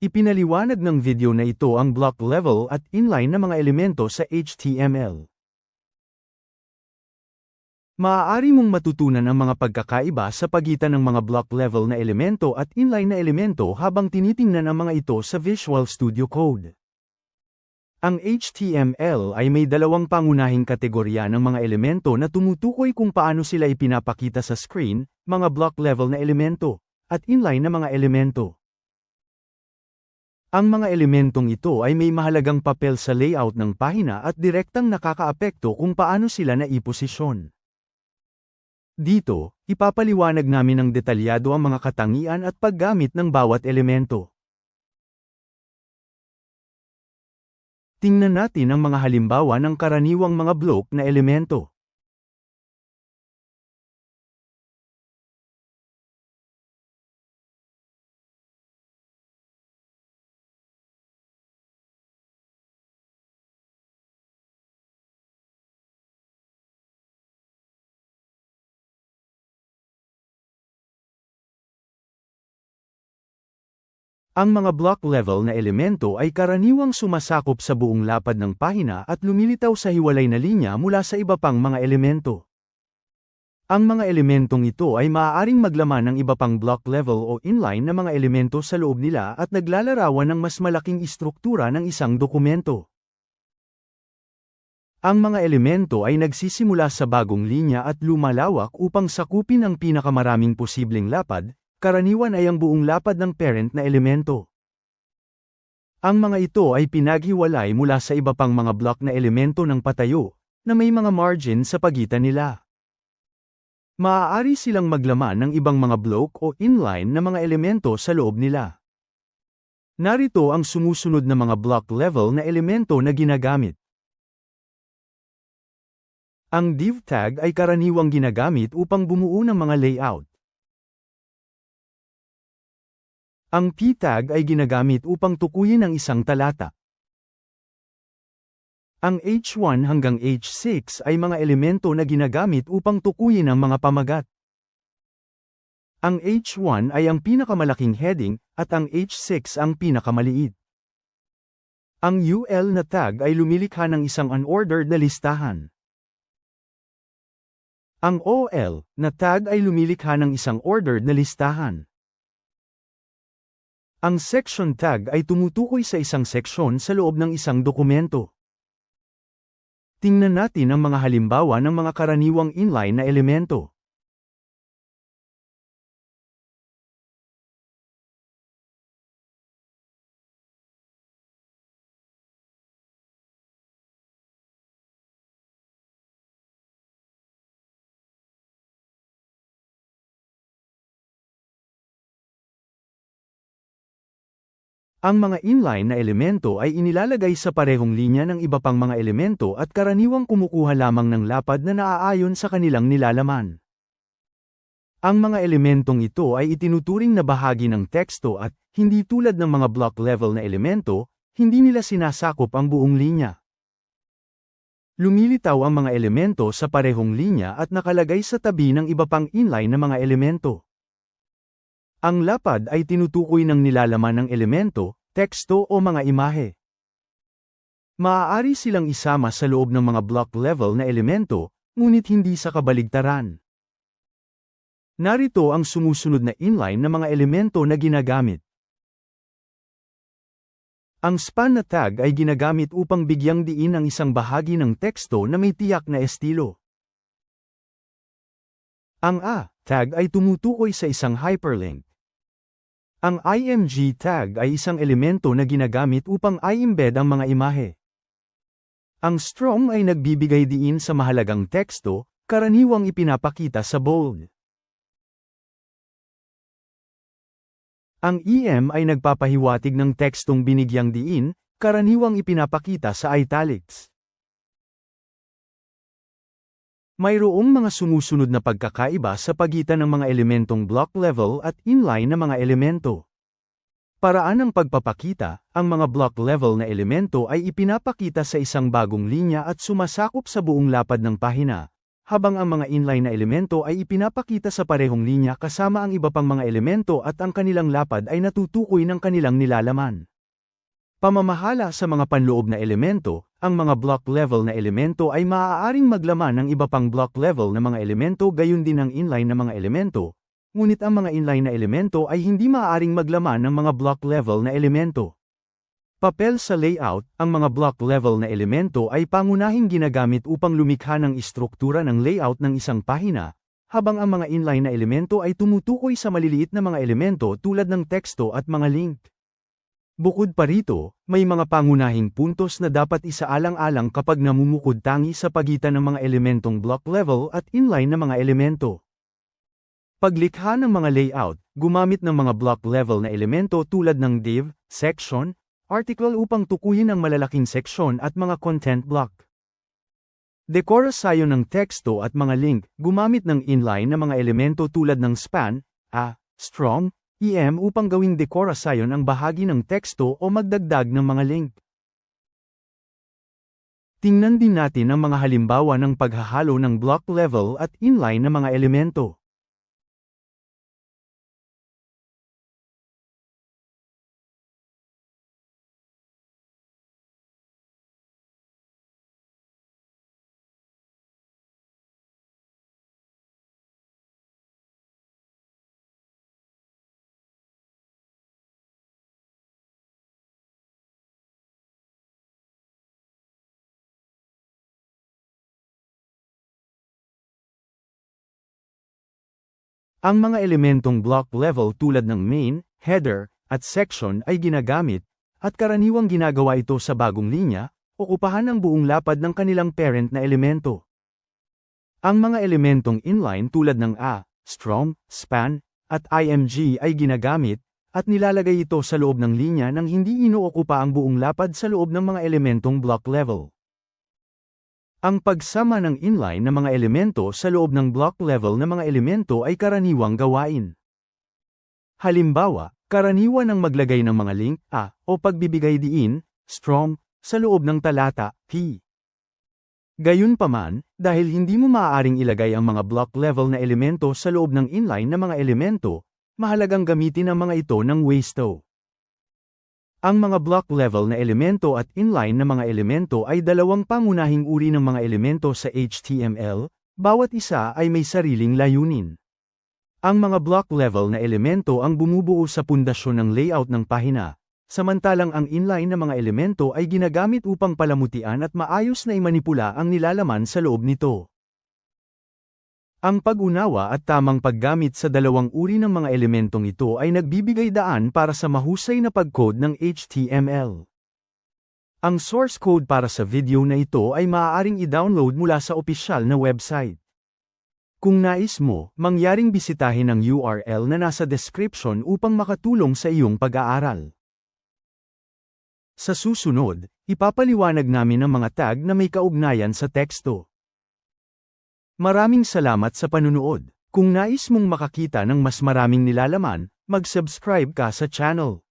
Ipinaliwanag ng video na ito ang block level at inline na mga elemento sa HTML. Maaari mong matutunan ang mga pagkakaiba sa pagitan ng mga block level na elemento at inline na elemento habang tinitingnan ang mga ito sa Visual Studio Code. Ang HTML ay may dalawang pangunahing kategorya ng mga elemento na tumutukoy kung paano sila ipinapakita sa screen, mga block level na elemento, at inline na mga elemento. Ang mga elementong ito ay may mahalagang papel sa layout ng pahina at direktang nakakaapekto kung paano sila naiposisyon. Dito, ipapaliwanag namin ng detalyado ang mga katangian at paggamit ng bawat elemento. Tingnan natin ang mga halimbawa ng karaniwang mga block na elemento. Ang mga block level na elemento ay karaniwang sumasakop sa buong lapad ng pahina at lumilitaw sa hiwalay na linya mula sa iba pang mga elemento. Ang mga elementong ito ay maaaring maglaman ng iba pang block level o inline na mga elemento sa loob nila at naglalarawan ng mas malaking istruktura ng isang dokumento. Ang mga elemento ay nagsisimula sa bagong linya at lumalawak upang sakupin ang pinakamaraming posibleng lapad, karaniwan ay ang buong lapad ng parent na elemento. Ang mga ito ay pinaghiwalay mula sa iba pang mga block na elemento ng patayo, na may mga margin sa pagitan nila. Maaari silang maglaman ng ibang mga block o inline na mga elemento sa loob nila. Narito ang sumusunod na mga block level na elemento na ginagamit. Ang div tag ay karaniwang ginagamit upang bumuo ng mga layout. Ang p-tag ay ginagamit upang tukuyin ang isang talata. Ang H1 hanggang H6 ay mga elemento na ginagamit upang tukuyin ang mga pamagat. Ang H1 ay ang pinakamalaking heading, at ang H6 ang pinakamaliit. Ang UL na tag ay lumilikha ng isang unordered na listahan. Ang OL na tag ay lumilikha ng isang ordered na listahan. Ang section tag ay tumutukoy sa isang seksyon sa loob ng isang dokumento. Tingnan natin ang mga halimbawa ng mga karaniwang inline na elemento. Ang mga inline na elemento ay inilalagay sa parehong linya ng iba pang mga elemento at karaniwang kumukuha lamang ng lapad na naaayon sa kanilang nilalaman. Ang mga elementong ito ay itinuturing na bahagi ng teksto at, hindi tulad ng mga block level na elemento, hindi nila sinasakop ang buong linya. Lumilitaw ang mga elemento sa parehong linya at nakalagay sa tabi ng iba pang inline na mga elemento. Ang lapad ay tinutukoy ng nilalaman ng elemento, teksto o mga imahe. Maaari silang isama sa loob ng mga block level na elemento, ngunit hindi sa kabaligtaran. Narito ang sumusunod na inline na mga elemento na ginagamit. Ang span na tag ay ginagamit upang bigyang diin ang isang bahagi ng teksto na may tiyak na estilo. Ang A tag ay tumutukoy sa isang hyperlink. Ang IMG tag ay isang elemento na ginagamit upang i-embed ang mga imahe. Ang strong ay nagbibigay diin sa mahalagang teksto, karaniwang ipinapakita sa bold. Ang EM ay nagpapahiwatig ng tekstong binigyang diin, karaniwang ipinapakita sa italics. Mayroong mga sumusunod na pagkakaiba sa pagitan ng mga elementong block level at inline na mga elemento. Paraan ng pagpapakita, ang mga block level na elemento ay ipinapakita sa isang bagong linya at sumasakop sa buong lapad ng pahina, habang ang mga inline na elemento ay ipinapakita sa parehong linya kasama ang iba pang mga elemento at ang kanilang lapad ay natutukoy ng kanilang nilalaman. Pamamahala sa mga panloob na elemento, ang mga block level na elemento ay maaaring maglaman ng iba pang block level na mga elemento gayon din ang inline na mga elemento, ngunit ang mga inline na elemento ay hindi maaaring maglaman ng mga block level na elemento. Papel sa layout, ang mga block level na elemento ay pangunahing ginagamit upang lumikha ng istruktura ng layout ng isang pahina, habang ang mga inline na elemento ay tumutukoy sa maliliit na mga elemento tulad ng teksto at mga link. Bukod pa rito, may mga pangunahing puntos na dapat isaalang-alang kapag namumukod tangi sa pagitan ng mga elementong block level at inline na mga elemento. Paglikha ng mga layout, gumamit ng mga block level na elemento tulad ng div, section, article upang tukuyin ang malalaking seksyon at mga content block. Dekorasyon ng teksto at mga link, gumamit ng inline na mga elemento tulad ng span, a, strong, em upang gawing dekorasyon ang bahagi ng teksto o magdagdag ng mga link. Tingnan din natin ang mga halimbawa ng paghahalo ng block level at inline na mga elemento. Ang mga elementong block level tulad ng main, header, at section ay ginagamit, at karaniwang ginagawa ito sa bagong linya, o upahan ang buong lapad ng kanilang parent na elemento. Ang mga elementong inline tulad ng A, strong, span, at IMG ay ginagamit, at nilalagay ito sa loob ng linya nang hindi inuokupa ang buong lapad sa loob ng mga elementong block level. Ang pagsama ng inline na mga elemento sa loob ng block level na mga elemento ay karaniwang gawain. Halimbawa, karaniwan ang maglagay ng mga link, a, o pagbibigay diin, strong, sa loob ng talata, p. Gayunpaman, dahil hindi mo maaaring ilagay ang mga block level na elemento sa loob ng inline na mga elemento, mahalagang gamitin ang mga ito ng wasto. Ang mga block level na elemento at inline na mga elemento ay dalawang pangunahing uri ng mga elemento sa HTML, bawat isa ay may sariling layunin. Ang mga block level na elemento ang bumubuo sa pundasyon ng layout ng pahina, samantalang ang inline na mga elemento ay ginagamit upang palamutian at maayos na imanipula ang nilalaman sa loob nito. Ang pag-unawa at tamang paggamit sa dalawang uri ng mga elementong ito ay nagbibigay daan para sa mahusay na pag-code ng HTML. Ang source code para sa video na ito ay maaaring i-download mula sa opisyal na website. Kung nais mo, mangyaring bisitahin ang URL na nasa description upang makatulong sa iyong pag-aaral. Sa susunod, ipapaliwanag namin ang mga tag na may kaugnayan sa teksto. Maraming salamat sa panunood. Kung nais mong makakita ng mas maraming nilalaman, mag-subscribe ka sa channel.